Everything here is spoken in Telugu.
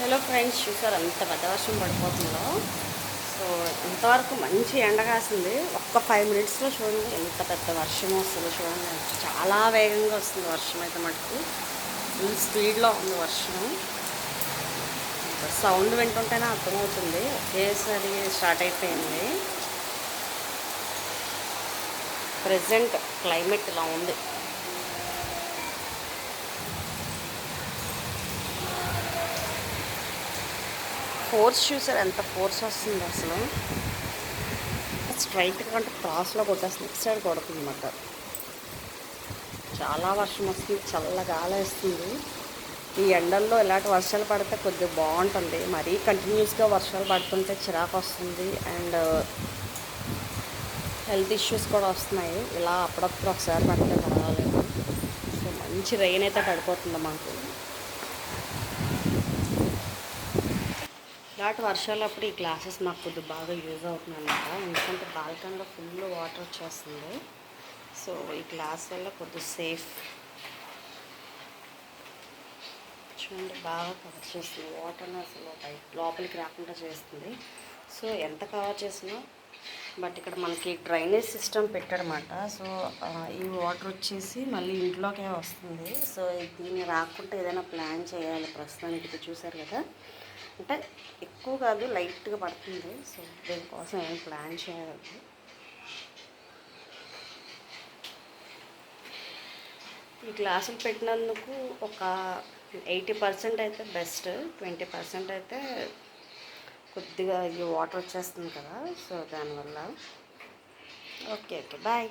హలో ఫ్రెండ్స్ చూసారు అంత పెద్ద వర్షం పడిపోతుందో? సో ఇంతవరకు మంచి ఎండ కాసింది. ఒక్క ఫైవ్ మినిట్స్లో చూడండి ఎంత పెద్ద వర్షం వస్తుందో చూడండి. చాలా వేగంగా వస్తుంది వర్షం అయితే మటుకు. ఫుల్ స్పీడ్లో ఉంది వర్షం. సౌండ్ వింటుంటేనే అర్థమవుతుంది. ఒకేసారి స్టార్ట్ అయిపోయింది. ప్రజెంట్ క్లైమేట్ ఇలా ఉంది. ఫోర్స్ చూసారు? ఎంత ఫోర్స్ వస్తుంది అసలు? స్ట్రైట్గా అంటే క్రాస్లో కొట్టేస్తుంది. ఇటు సైడ్ కొడుతుంది అన్నమాట. చాలా వర్షం వస్తుంది. చల్ల గాలి వేస్తుంది. ఈ ఎండల్లో ఇలాంటి వర్షాలు పడితే కొద్దిగా బాగుంటుంది. మరీ కంటిన్యూస్గా వర్షాలు పడుతుంటే చిరాకు వస్తుంది. అండ్ హెల్త్ ఇష్యూస్ కూడా వస్తున్నాయి. ఇలా అప్పుడప్పుడు ఒకసారి పడితే పర్వాలేదు. సో మంచి రెయిన్ అయితే పడిపోతుంది మాకు. ఇలాంటి వర్షాలప్పుడు ఈ గ్లాసెస్ మాకు కొద్దిగా బాగా యూజ్ అవుతుంది అనమాట ఎందుకంటే బాల్కనీలో ఫుల్ వాటర్ వచ్చేస్తుంది. సో ఈ గ్లాస్ వల్ల కొద్దిగా సేఫ్. చూడండి బాగా కవర్ చేస్తుంది. వాటర్ని అసలు బయట లోపలికి రాకుండా చేస్తుంది. సో ఎంత కవర్ చేసినా బట్ ఇక్కడ మనకి డ్రైనేజ్ సిస్టమ్ పెట్టారన్నమాట. సో ఈ వాటర్ వచ్చేసి మళ్ళీ ఇంట్లోకే వస్తుంది. సో దీన్ని రాకుండా ఏదైనా ప్లాన్ చేయాలి ప్రస్తుతానికి. ఇప్పుడు చూసారు కదా? అంటే ఎక్కువ కాదు లైట్గా పడుతుంది. సో దీనికోసం ఏం ప్లాన్ చేయాలి? ఈ గ్లాసులు పెట్టినందుకు ఒక ఎయిటీ పర్సెంట్ అయితే బెస్ట్ ట్వంటీ పర్సెంట్ అయితే కొద్దిగా ఈ వాటర్ వచ్చేస్తుంది కదా సో దానివల్ల. Okay okay bye.